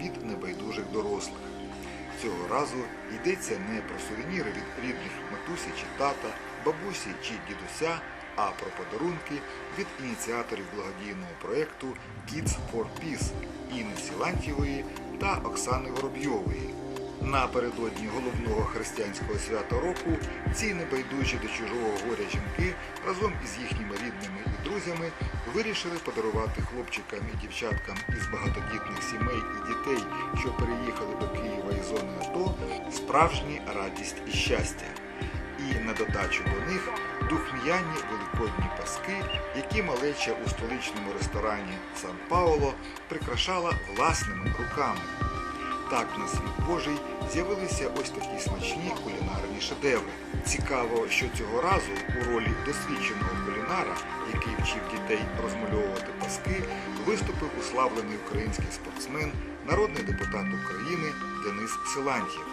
від небайдужих дорослих. Цього разу йдеться не про сувеніри від рідних матусі чи тата, бабусі чи дідуся, а про подарунки від ініціаторів благодійного проєкту Kids for Peace Інни Сілантьєвої та Оксани Воробйової. Напередодні головного християнського свята року ці небайдужі до чужого горя жінки разом із їхніми рідними і друзями вирішили подарувати хлопчикам і дівчаткам із багатодітних сімей і дітей, що переїхали до Києва із зони АТО, справжні радість і щастя. І на додачу до них духм'яні великодні паски, які малеча у столичному ресторані Сан Пауло прикрашала власними руками. Так на світ Божий з'явилися ось такі смачні кулінарні шедеври. Цікаво, що цього разу у ролі досвідченого кулінара, який вчив дітей розмальовувати паски, виступив уславлений український спортсмен, народний депутат України Денис Силантьєв.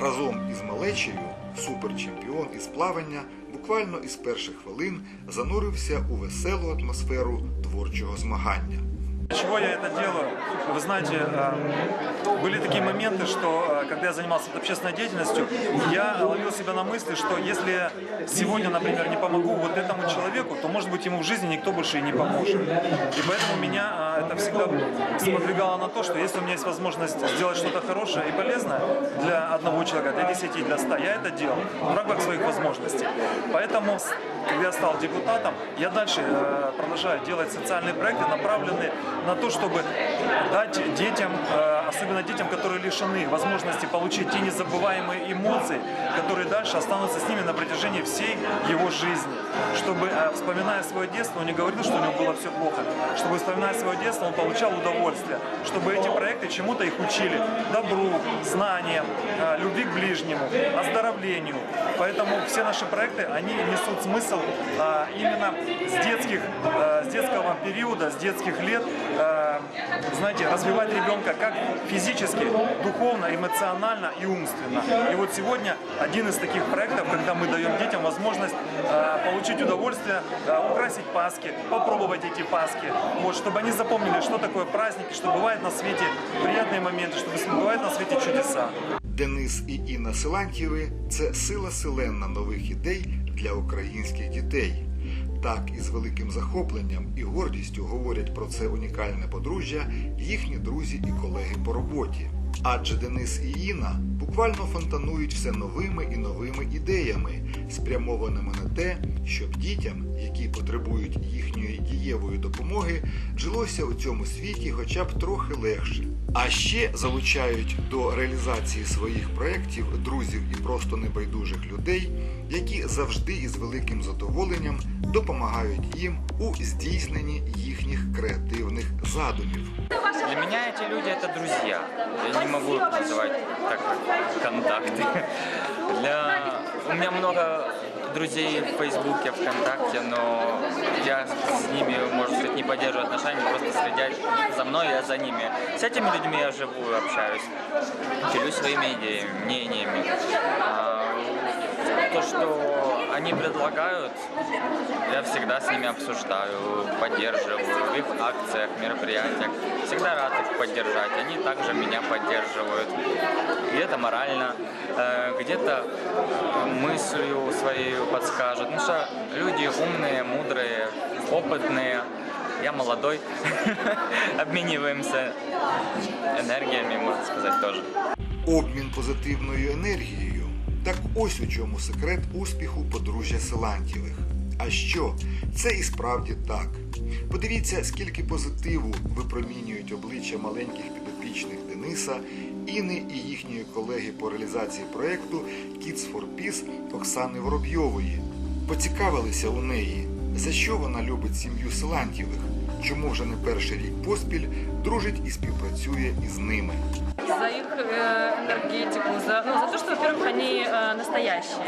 Разом із малечею суперчемпіон із плавання буквально із перших хвилин занурився у веселу атмосферу творчого змагання. Чего я это делаю? Вы знаете, э, были такие моменты, что э, когда я занимался общественной деятельностью, я ловил себя на мысли, что если сегодня, например, не помогу вот этому человеку, то, может быть, ему в жизни никто больше и не поможет. И поэтому меня э, это всегда сподвигало на то, что если у меня есть возможность сделать что-то хорошее и полезное для одного человека, для 10, для 100, я это делал в рамках своих возможностей. Поэтому, когда я стал депутатом, я дальше э, продолжаю делать социальные проекты, направленные на то, чтобы дать детям, э, особенно детям, которые лишены возможности получить те незабываемые эмоции, которые дальше останутся с ними на протяжении всей его жизни. Чтобы, э, вспоминая свое детство, он не говорил, что у него было все плохо, чтобы, вспоминая свое детство, он получал удовольствие, чтобы эти проекты чему-то их учили, добру, знаниям, э, любви к ближнему, оздоровлению. Поэтому все наши проекты, они несут смысл э, именно с детских, детского периода, с детских лет, э, знаете, развивать ребенка как физически, духовно, эмоционально и умственно. И вот сегодня один из таких проектов, когда мы даем детям возможность э, получить удовольствие, э, украсить паски, попробовать эти паски, вот, чтобы они запомнили, что такое праздники, что бывает на свете приятные моменты, что бывает на свете чудеса. Денис і Інна Силантьєви це сила селенна нових ідей для українських дітей. Так із великим захопленням і гордістю говорять про це унікальне подружжя їхні друзі і колеги по роботі. Адже Денис і Інна буквально фонтанують все новими і новими ідеями, спрямованими на те, щоб дітям, які потребують їхньої дієвої допомоги, жилося у цьому світі хоча б трохи легше. А ще залучають до реалізації своїх проєктів друзів і просто небайдужих людей, які завжди із великим задоволенням допомагають їм у здійсненні їхніх креативних задумів. Для меня эти люди это друзья. Я не могу называть как контакты. Для... У меня много друзей в Фейсбуке, ВКонтакте, но я с ними, можно сказать, не поддерживаю отношения, просто следят за мной, я за ними. С этими людьми я живу общаюсь, делюсь своими идеями, мнениями А, То, что они предлагают, я всегда с ними обсуждаю, поддерживаю в их акциях, мероприятиях. Всегда рад их поддержать. Они также меня поддерживают. Где-то морально, э, где-то мыслью своей подскажут. Ну что, люди умные, мудрые, опытные. Я молодой. Обмениваемся энергиями, можно сказать, тоже. Обмін позитивною енергією. Так ось у чому секрет успіху подружжя Силантєвих. А що? Це і справді так. Подивіться, скільки позитиву випромінюють обличчя маленьких підопічних Дениса, Іни і їхньої колеги по реалізації проєкту Kids for Peace Оксани Воробйової. Поцікавилися у неї, за що вона любить сім'ю Силантєвих, чому вже не перший рік поспіль дружить і співпрацює із ними за их э, энергетику, за, ну, за то, что, во-первых, они э, настоящие.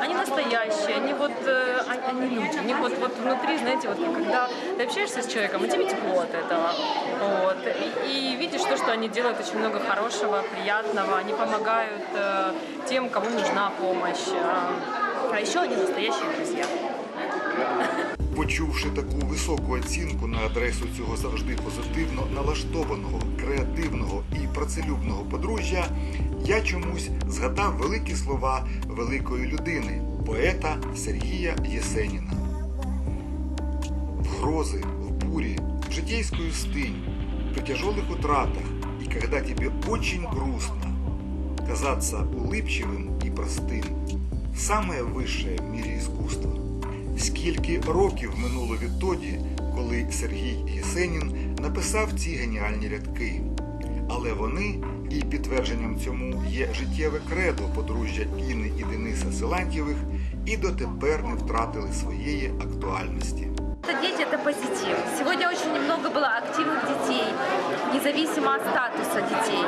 Они настоящие, они вот, э, они, они люди. У них вот, вот внутри, знаете, вот когда ты общаешься с человеком, и тебе тепло от этого. Вот. И, и видишь то, что они делают очень много хорошего, приятного. Они помогают э, тем, кому нужна помощь. А, а еще они настоящие друзья. Почувши таку високу оцінку на адресу цього завжди позитивно налаштованого, креативного і працелюбного подружжя, я чомусь згадав великі слова великої людини, поета Сергія Єсеніна. В грозы, в буре, в житейскую стынь, при тяжелых утратах и когда тебе очень грустно, казаться улыбчивым и простым – самое высшее в мірі іскусства. Скільки років минуло відтоді, коли Сергій Єсенін написав ці геніальні рядки. Але вони, і підтвердженням цьому є життєве кредо подружжя Інни і Дениса Силантьєвих, і дотепер не втратили своєї актуальності. Это позитив. Сегодня очень немного было активных детей, независимо от статуса детей.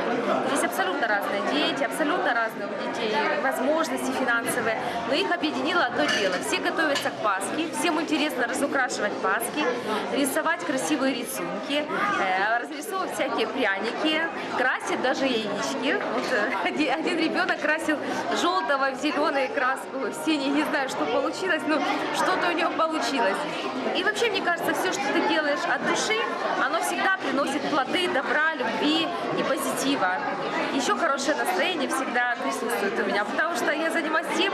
Здесь абсолютно разные дети, абсолютно разные у детей возможности финансовые, но их объединило одно дело. Все готовятся к Пасхе, всем интересно разукрашивать Пасхи, рисовать красивые рисунки, э, разрисовывать всякие пряники, красить даже яички. Вот э, один, ребенок красил желтого в зеленый краску, в синий, не знаю, что получилось, но что-то у него получилось. И вообще, мне кажется, все, что ты делаешь от души, оно всегда приносит плоды добра, любви и позитива. Еще хорошее настроение всегда присутствует у меня, потому что я занимаюсь тем,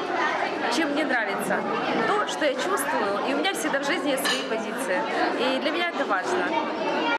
чем мне нравится. То, что я чувствую, и у меня всегда в жизни есть свои позиции. И для меня это важно.